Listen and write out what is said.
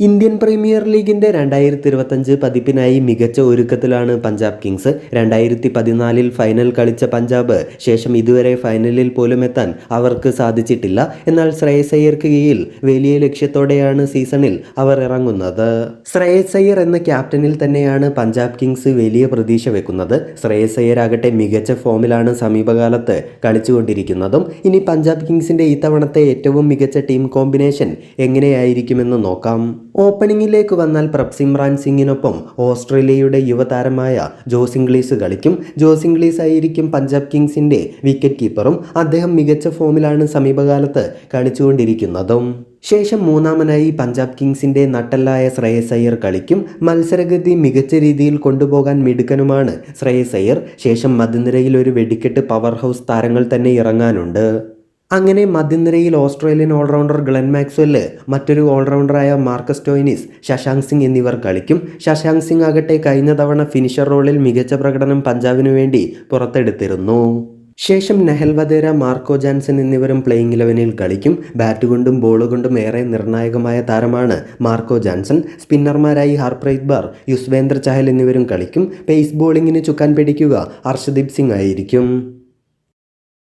Indian premier ലീഗിന്റെ രണ്ടായിരത്തി ഇരുപത്തഞ്ച് പതിപ്പിനായി മികച്ച ഒരുക്കത്തിലാണ് പഞ്ചാബ് കിങ്സ്. രണ്ടായിരത്തി പതിനാലിൽ ഫൈനൽ കളിച്ച പഞ്ചാബ് ശേഷം ഇതുവരെ ഫൈനലിൽ പോലും എത്താൻ അവർക്ക് സാധിച്ചിട്ടില്ല. എന്നാൽ ശ്രേയസ് കീഴിൽ വലിയ ലക്ഷ്യത്തോടെയാണ് സീസണിൽ അവർ ഇറങ്ങുന്നത്. ശ്രേയസ് അയ്യർ എന്ന ക്യാപ്റ്റനിൽ തന്നെയാണ് പഞ്ചാബ് കിങ്സ് വലിയ പ്രതീക്ഷ വെക്കുന്നത്. ശ്രേയസ് അയ്യർ ആകട്ടെ മികച്ച ഫോമിലാണ് സമീപകാലത്ത് കളിച്ചുകൊണ്ടിരിക്കുന്നതും. ഇനി പഞ്ചാബ് കിങ്സിന്റെ ഇത്തവണത്തെ ഏറ്റവും മികച്ച ടീം കോമ്പിനേഷൻ എങ്ങനെയായിരിക്കുമെന്ന് നോക്കാം. ഓപ്പണിംഗിലേക്ക് വന്നാൽ പ്രപ്സിമ്രാൻ സിംഗിനൊപ്പം ഓസ്ട്രേലിയയുടെ യുവതാരമായ ജോസിംഗ്ലീസ് കളിക്കും. ജോസിംഗ്ലീസ് ആയിരിക്കും പഞ്ചാബ് കിങ്സിന്റെ വിക്കറ്റ് കീപ്പറും അദ്ദേഹം മികച്ച ഫോമിലാണ് സമീപകാലത്ത് കളിച്ചുകൊണ്ടിരിക്കുന്നതും. ശേഷം മൂന്നാമനായി പഞ്ചാബ് കിങ്സിന്റെ നട്ടല്ലായ ശ്രേയസ് അയ്യർ കളിക്കും. മത്സരഗതി മികച്ച രീതിയിൽ കൊണ്ടുപോകാൻ മിടുക്കനുമാണ് ശ്രേയസ് അയ്യർ. ശേഷം മതിനിരയിൽ ഒരു വെടിക്കെട്ട് പവർ ഹൗസ് താരങ്ങൾ തന്നെ ഇറങ്ങാനുണ്ട്. അങ്ങനെ മധ്യനിരയിൽ ഓസ്ട്രേലിയൻ ഓൾറൗണ്ടർ ഗ്ലെൻ മാക്സ്വെല്ല് മറ്റൊരു ഓൾറൗണ്ടറായ മാർക്കസ് ടോയിനിസ് ശശാങ്ക് സിംഗ് എന്നിവർ കളിക്കും. ശശാങ്ക് സിംഗ് ആകട്ടെ കഴിഞ്ഞ തവണ ഫിനിഷർ റോളിൽ മികച്ച പ്രകടനം പഞ്ചാബിനു വേണ്ടി പുറത്തെടുത്തിരുന്നു. ശേഷം നെഹൽ വധേര മാർക്കോ ജാൻസൺ എന്നിവരും പ്ലേയിങ് ഇലവനിൽ കളിക്കും. ബാറ്റ് കൊണ്ടും ബോൾ കൊണ്ടും ഏറെ നിർണായകമായ താരമാണ് മാർക്കോ ജാൻസൺ. സ്പിന്നർമാരായി ഹർപ്രീത് ബർ യുസ്വേന്ദ്ര ചഹൽ എന്നിവരും കളിക്കും. പേസ് ബോളിങ്ങിന് ചുക്കാൻ പിടിക്കുക ഹർഷദീപ് സിംഗ് ആയിരിക്കും.